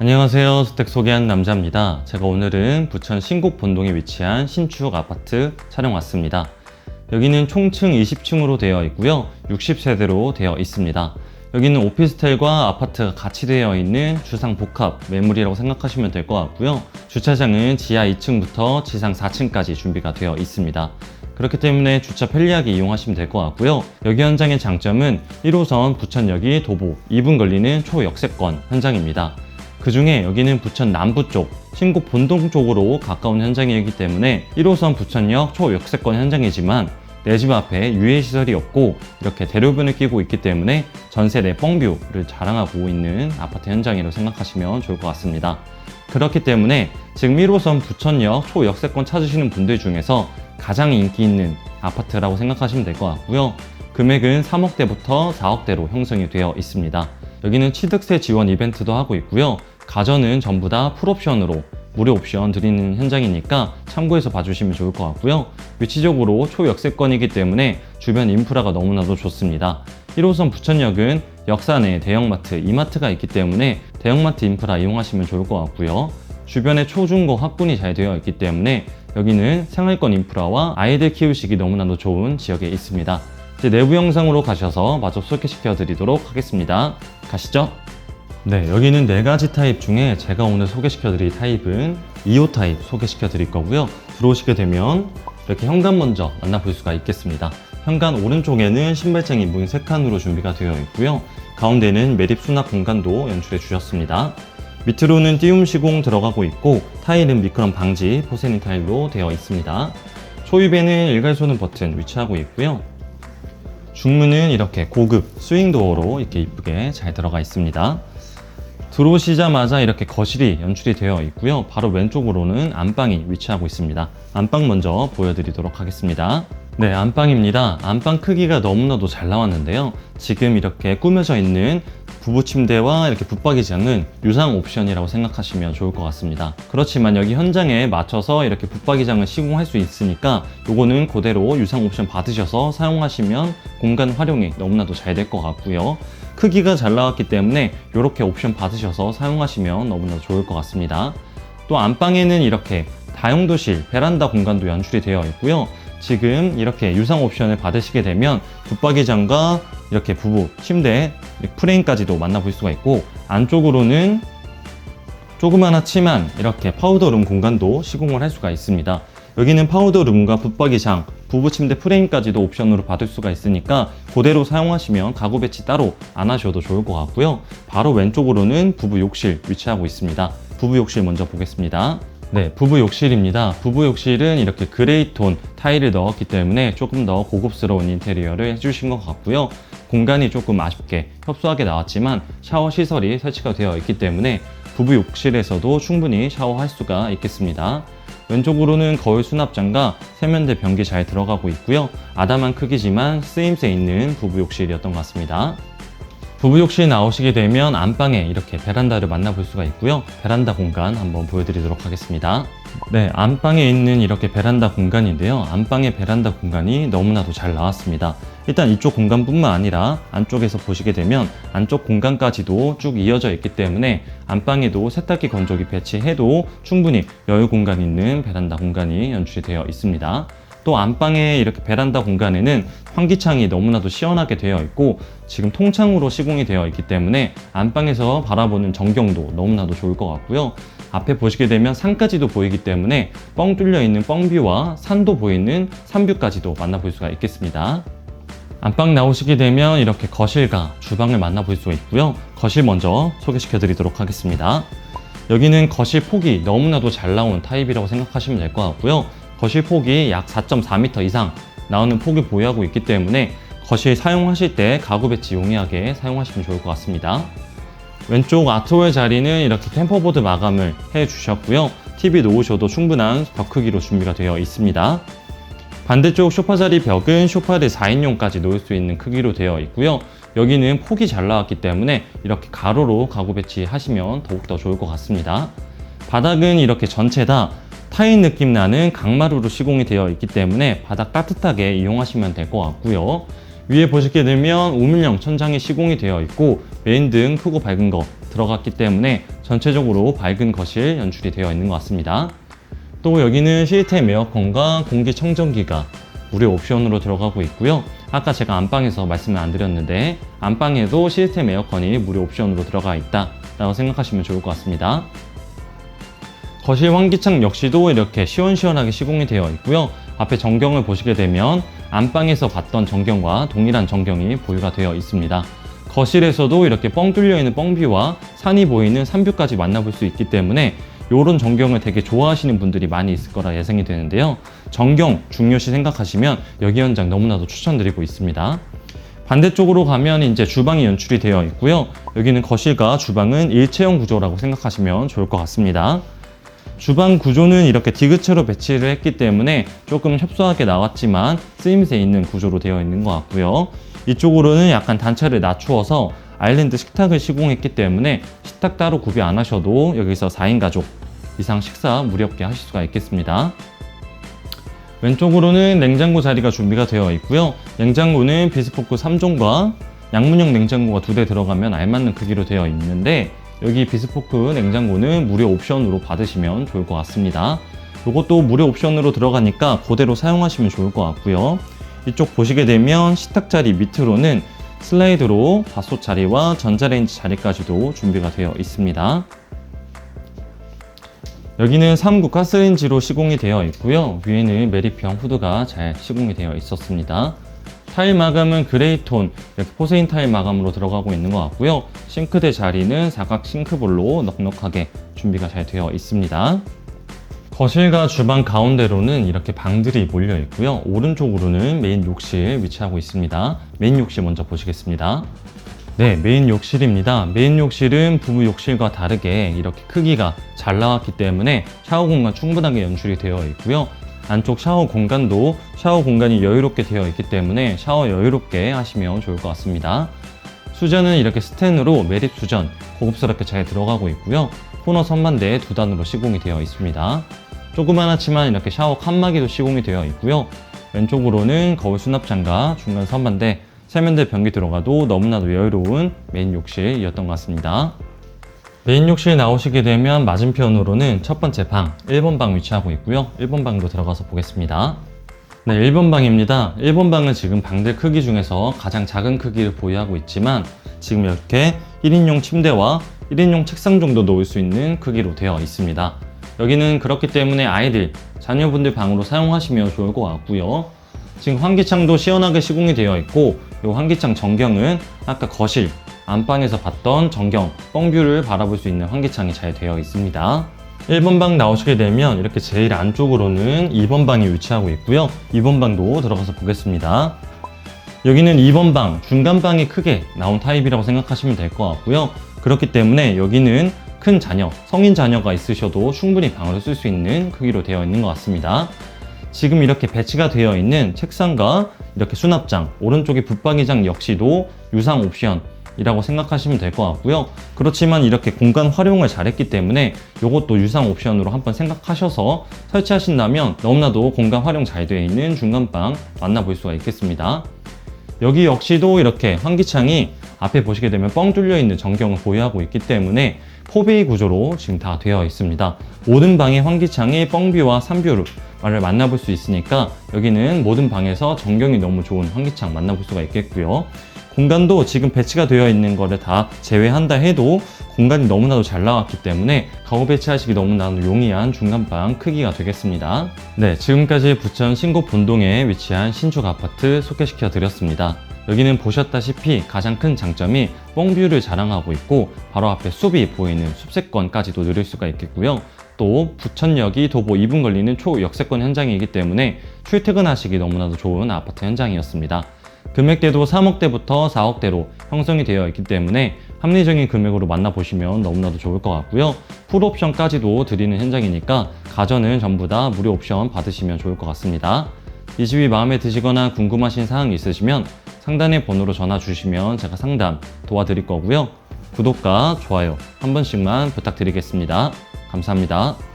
안녕하세요. 주택 소개한 남자입니다. 제가 오늘은 부천 신곡 본동에 위치한 신축 아파트 촬영 왔습니다. 여기는 총층 20층으로 되어 있고요. 60세대로 되어 있습니다. 여기는 오피스텔과 아파트가 같이 되어 있는 주상 복합 매물이라고 생각하시면 될 것 같고요. 주차장은 지하 2층부터 지상 4층까지 준비가 되어 있습니다. 그렇기 때문에 주차 편리하게 이용하시면 될 것 같고요. 여기 현장의 장점은 1호선 부천역이 도보 2분 걸리는 초역세권 현장입니다. 그 중에 여기는 부천 남부 쪽, 신곡 본동 쪽으로 가까운 현장이기 때문에 1호선 부천역 초역세권 현장이지만 내 집 앞에 유해시설이 없고 이렇게 대로변을 끼고 있기 때문에 전세 내 뻥뷰를 자랑하고 있는 아파트 현장이라고 생각하시면 좋을 것 같습니다. 그렇기 때문에 지금 1호선 부천역 초역세권 찾으시는 분들 중에서 가장 인기 있는 아파트라고 생각하시면 될 것 같고요. 금액은 3억대부터 4억대로 형성이 되어 있습니다. 여기는 취득세 지원 이벤트도 하고 있고요. 가전은 전부 다 풀옵션으로 무료 옵션 드리는 현장이니까 참고해서 봐주시면 좋을 것 같고요. 위치적으로 초역세권이기 때문에 주변 인프라가 너무나도 좋습니다. 1호선 부천역은 역사 내 대형마트, 이마트가 있기 때문에 대형마트 인프라 이용하시면 좋을 것 같고요. 주변에 초중고 학군이 잘 되어 있기 때문에 여기는 생활권 인프라와 아이들 키우시기 너무나도 좋은 지역에 있습니다. 이제 내부 영상으로 가셔서 마저 소개시켜 드리도록 하겠습니다. 가시죠. 네, 여기는 네 가지 타입 중에 제가 오늘 소개시켜 드릴 타입은 2호 타입 소개시켜 드릴 거고요. 들어오시게 되면 이렇게 현관 먼저 만나볼 수가 있겠습니다. 현관 오른쪽에는 신발장이 문 3칸으로 준비가 되어 있고요. 가운데는 매립 수납 공간도 연출해 주셨습니다. 밑으로는 띄움 시공 들어가고 있고 타일은 미끄럼 방지 포세닌 타일로 되어 있습니다. 초입에는 일괄 소는 버튼 위치하고 있고요. 중문은 이렇게 고급 스윙 도어로 이렇게 이쁘게 잘 들어가 있습니다. 들어오시자마자 이렇게 거실이 연출이 되어 있고요. 바로 왼쪽으로는 안방이 위치하고 있습니다. 안방 먼저 보여드리도록 하겠습니다. 네, 안방입니다. 안방 크기가 너무나도 잘 나왔는데요. 지금 이렇게 꾸며져 있는 부부 침대와 이렇게 붙박이장은 유상 옵션이라고 생각하시면 좋을 것 같습니다. 그렇지만 여기 현장에 맞춰서 이렇게 붙박이장을 시공할 수 있으니까 요거는 그대로 유상 옵션 받으셔서 사용하시면 공간 활용이 너무나도 잘 될 것 같고요. 크기가 잘 나왔기 때문에 이렇게 옵션 받으셔서 사용하시면 너무나 좋을 것 같습니다. 또 안방에는 이렇게 다용도실, 베란다 공간도 연출이 되어 있고요. 지금 이렇게 유상 옵션을 받으시게 되면 붙박이장과 이렇게 부부 침대 프레임까지도 만나볼 수가 있고 안쪽으로는 조그마하지만 이렇게 파우더룸 공간도 시공을 할 수가 있습니다. 여기는 파우더룸과 붙박이장, 부부 침대 프레임까지도 옵션으로 받을 수가 있으니까 그대로 사용하시면 가구 배치 따로 안 하셔도 좋을 것 같고요. 바로 왼쪽으로는 부부 욕실 위치하고 있습니다. 부부 욕실 먼저 보겠습니다. 네, 부부 욕실입니다. 부부 욕실은 이렇게 그레이 톤 타일을 넣었기 때문에 조금 더 고급스러운 인테리어를 해주신 것 같고요. 공간이 조금 아쉽게 협소하게 나왔지만 샤워 시설이 설치가 되어 있기 때문에 부부 욕실에서도 충분히 샤워할 수가 있겠습니다. 왼쪽으로는 거울 수납장과 세면대 변기 잘 들어가고 있고요. 아담한 크기지만 쓰임새 있는 부부 욕실이었던 것 같습니다. 부부 욕실 나오시게 되면 안방에 이렇게 베란다를 만나볼 수가 있고요. 베란다 공간 한번 보여드리도록 하겠습니다. 네, 안방에 있는 이렇게 베란다 공간인데요. 안방의 베란다 공간이 너무나도 잘 나왔습니다. 일단 이쪽 공간뿐만 아니라 안쪽에서 보시게 되면 안쪽 공간까지도 쭉 이어져 있기 때문에 안방에도 세탁기 건조기 배치해도 충분히 여유 공간 있는 베란다 공간이 연출이 되어 있습니다. 또 안방에 이렇게 베란다 공간에는 환기창이 너무나도 시원하게 되어 있고 지금 통창으로 시공이 되어 있기 때문에 안방에서 바라보는 전경도 너무나도 좋을 것 같고요. 앞에 보시게 되면 산까지도 보이기 때문에 뻥 뚫려 있는 뻥뷰와 산도 보이는 산뷰까지도 만나볼 수가 있겠습니다. 안방 나오시게 되면 이렇게 거실과 주방을 만나볼 수가 있고요. 거실 먼저 소개시켜 드리도록 하겠습니다. 여기는 거실 폭이 너무나도 잘 나온 타입이라고 생각하시면 될 것 같고요. 거실 폭이 약 4.4m 이상 나오는 폭을 보유하고 있기 때문에 거실 사용하실 때 가구 배치 용이하게 사용하시면 좋을 것 같습니다. 왼쪽 아트월 자리는 이렇게 템퍼보드 마감을 해 주셨고요. TV 놓으셔도 충분한 벽 크기로 준비가 되어 있습니다. 반대쪽 소파 자리 벽은 소파를 4인용까지 놓을 수 있는 크기로 되어 있고요. 여기는 폭이 잘 나왔기 때문에 이렇게 가로로 가구 배치하시면 더욱더 좋을 것 같습니다. 바닥은 이렇게 전체 다 타인 느낌 나는 강마루로 시공이 되어 있기 때문에 바닥 따뜻하게 이용하시면 될 것 같고요. 위에 보시게 되면 우물형 천장이 시공이 되어 있고 메인 등 크고 밝은 거 들어갔기 때문에 전체적으로 밝은 거실 연출이 되어 있는 것 같습니다. 또 여기는 시스템 에어컨과 공기청정기가 무료 옵션으로 들어가고 있고요. 아까 제가 안방에서 말씀을 안 드렸는데 안방에도 시스템 에어컨이 무료 옵션으로 들어가 있다 라고 생각하시면 좋을 것 같습니다. 거실 환기창 역시도 이렇게 시원시원하게 시공이 되어 있고요. 앞에 전경을 보시게 되면 안방에서 봤던 전경과 동일한 전경이 보유가 되어 있습니다. 거실에서도 이렇게 뻥 뚫려 있는 뻥뷰와 산이 보이는 산뷰까지 만나볼 수 있기 때문에 이런 전경을 되게 좋아하시는 분들이 많이 있을 거라 예상이 되는데요. 전경 중요시 생각하시면 여기 현장 너무나도 추천드리고 있습니다. 반대쪽으로 가면 이제 주방이 연출이 되어 있고요. 여기는 거실과 주방은 일체형 구조라고 생각하시면 좋을 것 같습니다. 주방 구조는 이렇게 디귿체로 배치를 했기 때문에 조금 협소하게 나왔지만 쓰임새 있는 구조로 되어 있는 것 같고요. 이쪽으로는 약간 단차를 낮추어서 아일랜드 식탁을 시공했기 때문에 식탁 따로 구비 안 하셔도 여기서 4인 가족 이상 식사 무렵게 하실 수가 있겠습니다. 왼쪽으로는 냉장고 자리가 준비가 되어 있고요. 냉장고는 비스포크 3종과 양문형 냉장고가 두 대 들어가면 알맞는 크기로 되어 있는데 여기 비스포크 냉장고는 무료 옵션으로 받으시면 좋을 것 같습니다. 이것도 무료 옵션으로 들어가니까 그대로 사용하시면 좋을 것 같고요. 이쪽 보시게 되면 식탁 자리 밑으로는 슬라이드로 밥솥 자리와 전자레인지 자리까지도 준비가 되어 있습니다. 여기는 3구 가스레인지로 시공이 되어 있고요. 위에는 메리평 후드가 잘 시공이 되어 있었습니다. 타일 마감은 그레이톤, 이렇게 포세인 타일 마감으로 들어가고 있는 것 같고요. 싱크대 자리는 사각 싱크볼로 넉넉하게 준비가 잘 되어 있습니다. 거실과 주방 가운데로는 이렇게 방들이 몰려 있고요. 오른쪽으로는 메인 욕실 위치하고 있습니다. 메인 욕실 먼저 보시겠습니다. 네, 메인 욕실입니다. 메인 욕실은 부부 욕실과 다르게 이렇게 크기가 잘 나왔기 때문에 샤워 공간 충분하게 연출이 되어 있고요. 안쪽 샤워 공간도 샤워 공간이 여유롭게 되어 있기 때문에 샤워 여유롭게 하시면 좋을 것 같습니다. 수전은 이렇게 스텐으로 매립 수전 고급스럽게 잘 들어가고 있고요. 코너 선반대 두 단으로 시공이 되어 있습니다. 조그만하지만 이렇게 샤워 칸막이도 시공이 되어 있고요. 왼쪽으로는 거울 수납장과 중간 선반대 세면대 변기 들어가도 너무나도 여유로운 메인 욕실이었던 것 같습니다. 메인 욕실 나오시게 되면 맞은편으로는 첫 번째 방, 1번 방 위치하고 있고요. 1번 방으로 들어가서 보겠습니다. 네, 1번 방입니다. 1번 방은 지금 방들 크기 중에서 가장 작은 크기를 보유하고 있지만 지금 이렇게 1인용 침대와 1인용 책상 정도 놓을 수 있는 크기로 되어 있습니다. 여기는 그렇기 때문에 아이들, 자녀분들 방으로 사용하시면 좋을 것 같고요. 지금 환기창도 시원하게 시공이 되어 있고 이 환기창 전경은 아까 거실, 안방에서 봤던 전경, 뻥뷰를 바라볼 수 있는 환기창이 잘 되어 있습니다. 1번 방 나오시게 되면 이렇게 제일 안쪽으로는 2번 방이 위치하고 있고요. 2번 방도 들어가서 보겠습니다. 여기는 2번 방, 중간 방이 크게 나온 타입이라고 생각하시면 될 것 같고요. 그렇기 때문에 여기는 큰 자녀, 성인 자녀가 있으셔도 충분히 방으로 쓸 수 있는 크기로 되어 있는 것 같습니다. 지금 이렇게 배치가 되어 있는 책상과 이렇게 수납장, 오른쪽에 붙박이장 역시도 유상 옵션 이라고 생각하시면 될 것 같고요. 그렇지만 이렇게 공간 활용을 잘했기 때문에 이것도 유상 옵션으로 한번 생각하셔서 설치하신다면 너무나도 공간 활용 잘 되어 있는 중간방 만나볼 수가 있겠습니다. 여기 역시도 이렇게 환기창이 앞에 보시게 되면 뻥 뚫려 있는 전경을 보유하고 있기 때문에 포베이 구조로 지금 다 되어 있습니다. 모든 방의 환기창이 뻥뷰와 산뷰를 만나볼 수 있으니까 여기는 모든 방에서 전경이 너무 좋은 환기창 만나볼 수가 있겠고요. 공간도 지금 배치가 되어 있는 거를 다 제외한다 해도 공간이 너무나도 잘 나왔기 때문에 가구 배치하시기 너무나도 용이한 중간방 크기가 되겠습니다. 네, 지금까지 부천 신곡 본동에 위치한 신축 아파트 소개시켜 드렸습니다. 여기는 보셨다시피 가장 큰 장점이 뻥뷰를 자랑하고 있고 바로 앞에 숲이 보이는 숲세권까지도 누릴 수가 있겠고요. 또 부천역이 도보 2분 걸리는 초역세권 현장이기 때문에 출퇴근하시기 너무나도 좋은 아파트 현장이었습니다. 금액대도 3억대부터 4억대로 형성이 되어 있기 때문에 합리적인 금액으로 만나보시면 너무나도 좋을 것 같고요. 풀옵션까지도 드리는 현장이니까 가전은 전부 다 무료 옵션 받으시면 좋을 것 같습니다. 이 집이 마음에 드시거나 궁금하신 사항이 있으시면 상단의 번호로 전화 주시면 제가 상담 도와드릴 거고요. 구독과 좋아요 한 번씩만 부탁드리겠습니다. 감사합니다.